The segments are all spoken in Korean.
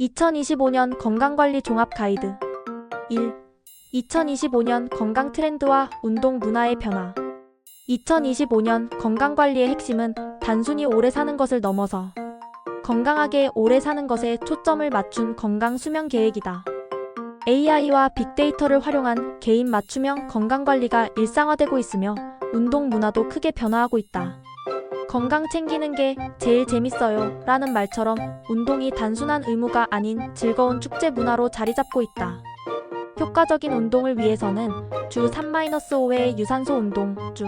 2025년 건강관리 종합 가이드 1. 2025년 건강 트렌드와 운동 문화의 변화 2025년 건강관리의 핵심은 단순히 오래 사는 것을 넘어서 건강하게 오래 사는 것에 초점을 맞춘 건강 수명 계획이다. AI와 빅데이터를 활용한 개인 맞춤형 건강관리가 일상화되고 있으며 운동 문화도 크게 변화하고 있다. 건강 챙기는 게 제일 재밌어요 라는 말처럼 운동이 단순한 의무가 아닌 즐거운 축제 문화로 자리 잡고 있다. 효과적인 운동을 위해서는 주 3-5회의 유산소 운동, 주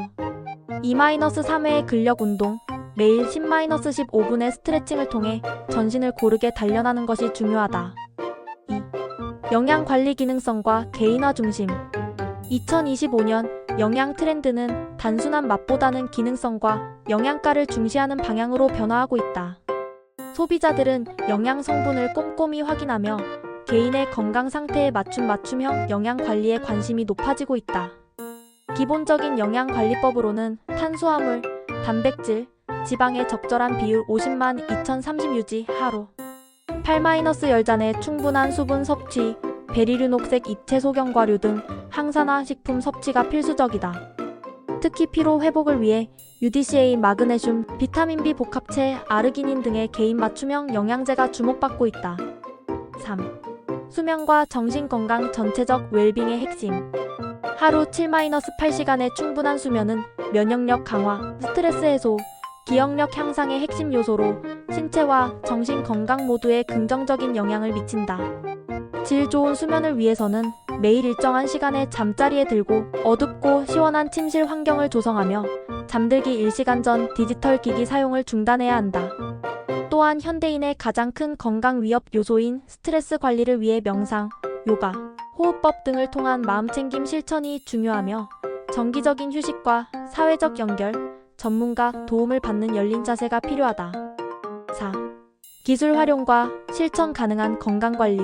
2-3회의 근력 운동, 매일 10-15분의 스트레칭을 통해 전신을 고르게 단련하는 것이 중요하다. 2. 영양 관리 기능성과 개인화 중심 2025년 영양 트렌드는 단순한 맛보다는 기능성과 영양가를 중시하는 방향으로 변화하고 있다. 소비자들은 영양 성분을 꼼꼼히 확인하며 개인의 건강 상태에 맞춘 맞춤형 영양 관리에 관심이 높아지고 있다. 기본적인 영양 관리법으로는 탄수화물, 단백질, 지방의 적절한 비율 50만 2030 유지 하루 8-10잔의 충분한 수분 섭취, 베리류 녹색 잎채 소경과류 등 항산화 식품 섭취가 필수적이다. 특히 피로 회복을 위해 UDCA, 마그네슘, 비타민 B 복합체, 아르기닌 등의 개인 맞춤형 영양제가 주목받고 있다. 3. 수면과 정신 건강 전체적 웰빙의 핵심. 하루 7-8시간의 충분한 수면은 면역력 강화, 스트레스 해소, 기억력 향상의 핵심 요소로 신체와 정신 건강 모두에 긍정적인 영향을 미친다. 질 좋은 수면을 위해서는 매일 일정한 시간에 잠자리에 들고 어둡고 시원한 침실 환경을 조성하며 잠들기 1시간 전 디지털 기기 사용을 중단해야 한다. 또한 현대인의 가장 큰 건강 위협 요소인 스트레스 관리를 위해 명상, 요가, 호흡법 등을 통한 마음 챙김 실천이 중요하며 정기적인 휴식과 사회적 연결, 전문가 도움을 받는 열린 자세가 필요하다. 4. 기술 활용과 실천 가능한 건강 관리.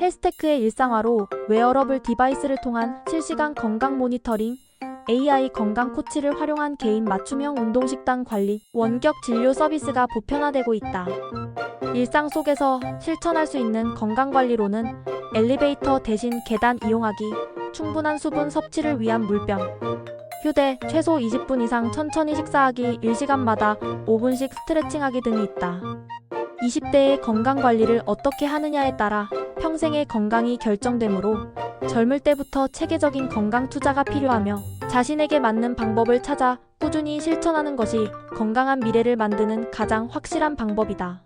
헬스테크의 일상화로 웨어러블 디바이스를 통한 실시간 건강 모니터링, AI 건강 코치를 활용한 개인 맞춤형 운동 식단 관리, 원격 진료 서비스가 보편화되고 있다. 일상 속에서 실천할 수 있는 건강 관리로는 엘리베이터 대신 계단 이용하기, 충분한 수분 섭취를 위한 물병, 휴대 최소 20분 이상 천천히 식사하기 1시간마다 5분씩 스트레칭하기 등이 있다. 20대의 건강 관리를 어떻게 하느냐에 따라 평생의 건강이 결정되므로 젊을 때부터 체계적인 건강 투자가 필요하며 자신에게 맞는 방법을 찾아 꾸준히 실천하는 것이 건강한 미래를 만드는 가장 확실한 방법이다.